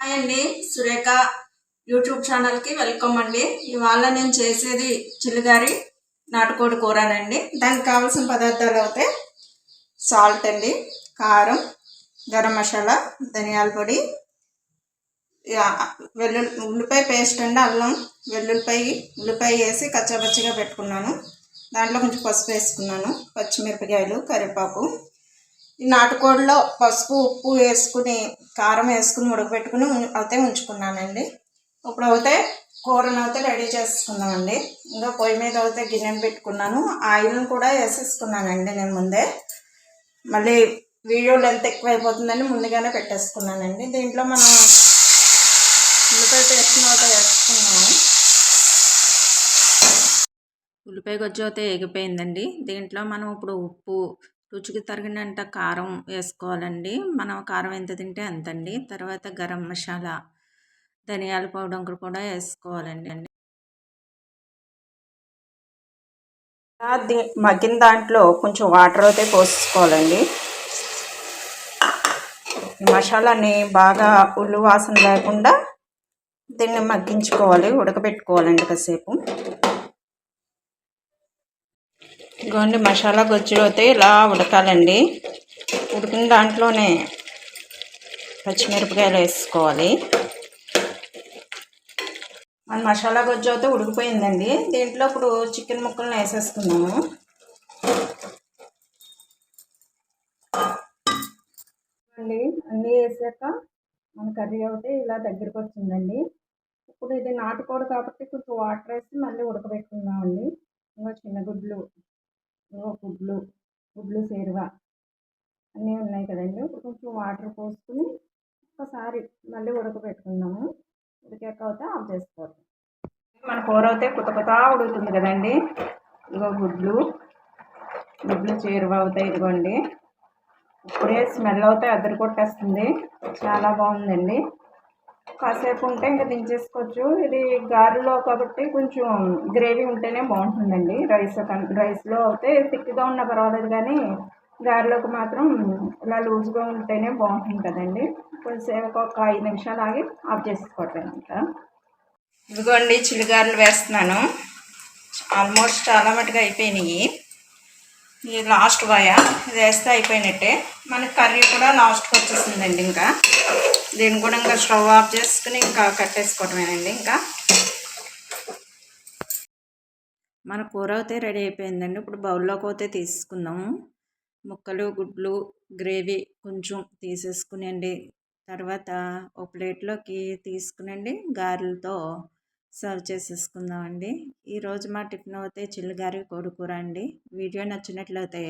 Hi అండి. Surekha YouTube ఛానల్కి welcome అండి. ఇవాళ నేను చేసేది చిల్లిగారి నాటుకోడి కూరనండి. దానికి కావాల్సిన పదార్థాలు అయితే సాల్ట్ అండి కారం గరం మసాలా ధనియాల పొడి వెల్లుల్లి ఉల్లిపాయ పేస్ట్ అండి అల్లం వెల్లుల్లిపాయ ఉల్లిపాయ వేసి కచ్చాపచ్చిగా పెట్టుకున్నాను. దాంట్లో కొంచెం పసుపు వేసుకున్నాను పచ్చిమిరపకాయలు కరివేపాకు ఈ నాటుకోడిలో పసుపు ఉప్పు వేసుకుని కారం వేసుకుని ఉడకబెట్టుకుని అయితే ఉంచుకున్నానండి. ఇప్పుడు అయితే కూరను అయితే రెడీ చేసుకున్నామండి. ఇంకా పొయ్యి మీద అయితే గిన్నెను పెట్టుకున్నాను. ఆయిల్ని కూడా వేసేసుకున్నానండి నేను ముందే. మళ్ళీ వీడియో లెంత్ ఎక్కువ అయిపోతుందని ముందుగానే పెట్టేసుకున్నానండి. దీంట్లో మనం ఉల్లిపాయ పేస్ట్ అయితే వేసుకున్నాము. ఉల్లిపాయ గొజ్జు అయితే ఎగిపోయిందండి దీంట్లో మనం ఇప్పుడు ఉప్పు రుచికి తగినంత కారం వేసుకోవాలండి. మనం కారం ఎంత తింటే అంతండి. తర్వాత గరం మసాలా ధనియాల పౌడర్ కూడా వేసుకోవాలండి. అండి మగ్గిన దాంట్లో కొంచెం వాటర్ అయితే పోసుకోవాలండి. మసాలాని బాగా ఉల్లు వాసన లేకుండా దీన్ని మగ్గించుకోవాలి ఉడకబెట్టుకోవాలండి కాసేపు. ఇదిగోండి మసాలా గొజ్జులు అయితే ఇలా ఉడకాలండి. ఉడికిన దాంట్లోనే పచ్చిమిరపకాయలు వేసుకోవాలి. మన మసాలా గొజ్జు అయితే ఉడికిపోయిందండి. దీంట్లో ఇప్పుడు చికెన్ ముక్కలను వేసేసుకున్నాము అండి అన్నీ వేసాక మన కర్రీ అయితే ఇలా దగ్గరికి వచ్చిందండి. ఇప్పుడు ఇది నాటుకోడు కాబట్టి కొంచెం వాటర్ వేసి మళ్ళీ ఉడకబెట్టుకుందామండి. ఇంకా చిన్న గుడ్లు గుడ్లు గుడ్లు సేరువ అన్నీ ఉన్నాయి కదండి. ఇప్పుడు కొంచెం వాటర్ పోసుకుని ఒకసారి మళ్ళీ ఉడకబెట్టుకుందాము ఉడికాక అయితే ఆఫ్ చేసుకోవాలి. మన కూర అయితే కొత్త కొత్త ఉడుకుతుంది కదండి. ఇదిగో గుడ్లు గుడ్లు చేరువ అవుతాయి ఇదిగోండి. ఇప్పుడే స్మెల్ అవుతాయి అద్దరు కొట్టేస్తుంది చాలా బాగుందండి. కాసేపు ఉంటే ఇంకా దించేసుకోవచ్చు. ఇది గారెలో కాబట్టి కొంచెం గ్రేవీ ఉంటేనే బాగుంటుందండి. రైస్ కన్- రైస్లో అయితే థిక్గా ఉన్నా పర్వాలేదు కానీ గారెలోకి మాత్రం ఇలా లూజ్గా ఉంటేనే బాగుంటుంది కదండి కొంచెంసేపు ఒక ఐదు నిమిషాలు ఆగి ఆఫ్ చేసుకోవటం ఇంకా. ఇదిగోండి చిలిగారులు వేస్తున్నాను. ఆల్మోస్ట్ చాలా మటుకు అయిపోయినాయి. ఇది లాస్ట్ బాయ ఇది వేస్తే అయిపోయినట్టే. మనకి కర్రీ కూడా లాస్ట్కి వచ్చేసిందండి ఇంకా. దీన్ని కూడా ఇంకా స్టవ్ ఆఫ్ చేసుకుని ఇంకా కట్టేసుకోవటమేనండి ఇంకా. మన కూర అయితే రెడీ అయిపోయిందండి. ఇప్పుడు బౌల్లోకి అయితే తీసుకుందాము ముక్కలు గుడ్లు గ్రేవీ కొంచెం తీసేసుకునండి. తర్వాత ఒక ప్లేట్లోకి తీసుకునండి గారెలతో. సర్వ్ చేసేసుకుందామండి. ఈరోజు మా టిఫిన్ అయితే చిల్లిగారి కోడికూర అండి. వీడియో నచ్చినట్లయితే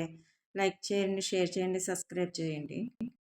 లైక్ చేయండి షేర్ చేయండి సబ్స్క్రైబ్ చేయండి.